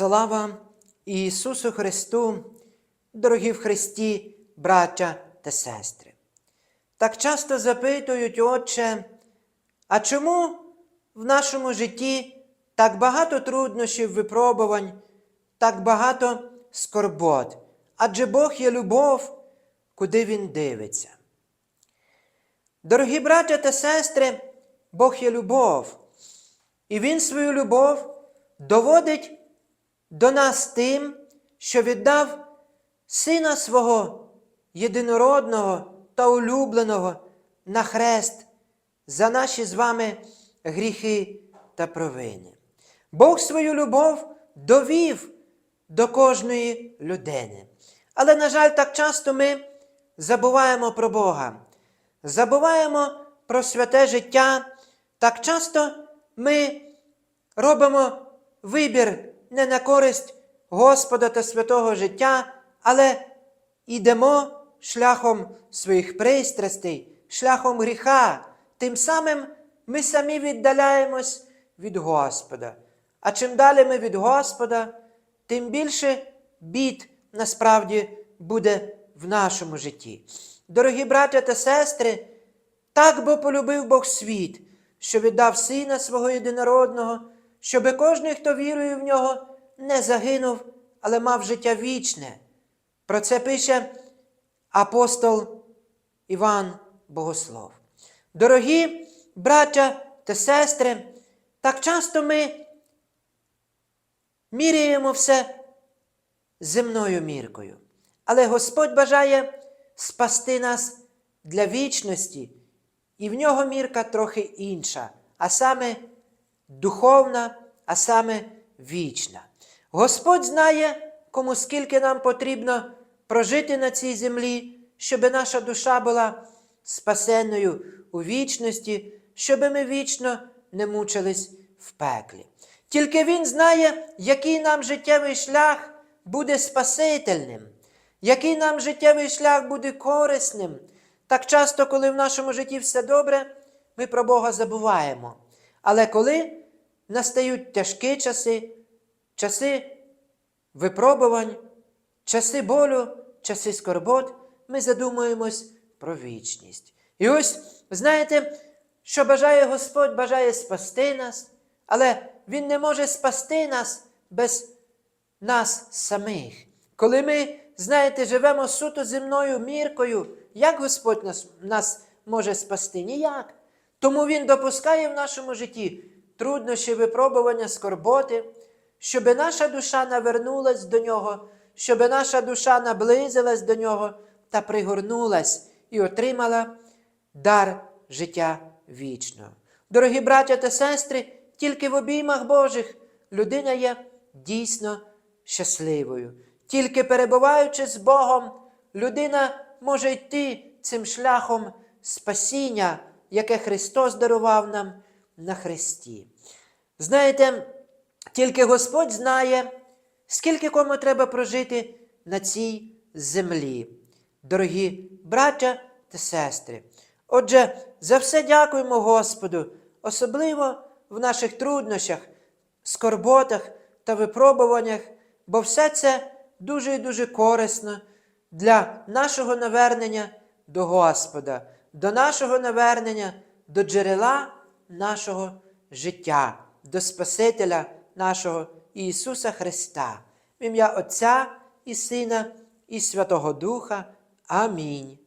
Слава Ісусу Христу, дорогі в Христі, браття та сестри. Так часто запитують, Отче, а чому в нашому житті так багато труднощів, випробувань, так багато скорбот? Адже Бог є любов, куди Він дивиться. Дорогі браття та сестри, Бог є любов, і Він свою любов доводить до нас тим, що віддав Сина свого єдинородного та улюбленого на хрест за наші з вами гріхи та провини. Бог свою любов довів до кожної людини. Але, на жаль, так часто ми забуваємо про Бога, забуваємо про святе життя. Так часто ми робимо вибір не на користь Господа та святого життя, але йдемо шляхом своїх пристрастей, шляхом гріха. Тим самим ми самі віддаляємось від Господа. А чим далі ми від Господа, тим більше бід насправді буде в нашому житті. Дорогі браття та сестри, так бо полюбив Бог світ, що віддав Сина свого єдинородного, щоби кожен, хто вірує в нього, не загинув, але мав життя вічне. Про це пише апостол Іван Богослов. Дорогі браття та сестри, так часто ми міряємо все земною міркою. Але Господь бажає спасти нас для вічності, і в нього мірка трохи інша, а саме духовна, а саме вічна. Господь знає, кому скільки нам потрібно прожити на цій землі, щоб наша душа була спасенною у вічності, щоб ми вічно не мучились в пеклі. Тільки Він знає, який нам життєвий шлях буде спасительним, який нам життєвий шлях буде корисним. Так часто, коли в нашому житті все добре, ми про Бога забуваємо. Але коли настають тяжкі часи, часи випробувань, часи болю, часи скорбот, ми задумуємось про вічність. І ось, знаєте, що бажає Господь, бажає спасти нас, але Він не може спасти нас без нас самих. Коли ми, знаєте, живемо суто земною міркою, як Господь нас, нас може спасти? Ніяк. Тому Він допускає в нашому житті труднощі, випробування, скорботи, щоб наша душа навернулась до Нього, щоб наша душа наблизилась до Нього та пригорнулась і отримала дар життя вічного. Дорогі браття та сестри, тільки в обіймах Божих людина є дійсно щасливою. Тільки перебуваючи з Богом, людина може йти цим шляхом спасіння, яке Христос дарував нам на Христі. Знаєте, тільки Господь знає, скільки кому треба прожити на цій землі. Дорогі браття та сестри. Отже, за все дякуємо Господу, особливо в наших труднощах, скорботах та випробуваннях, бо все це дуже і дуже корисно для нашого навернення до Господа, до нашого навернення до джерела нашого життя, до Спасителя нашого Ісуса Христа, в ім'я Отця і Сина, і Святого Духа. Амінь.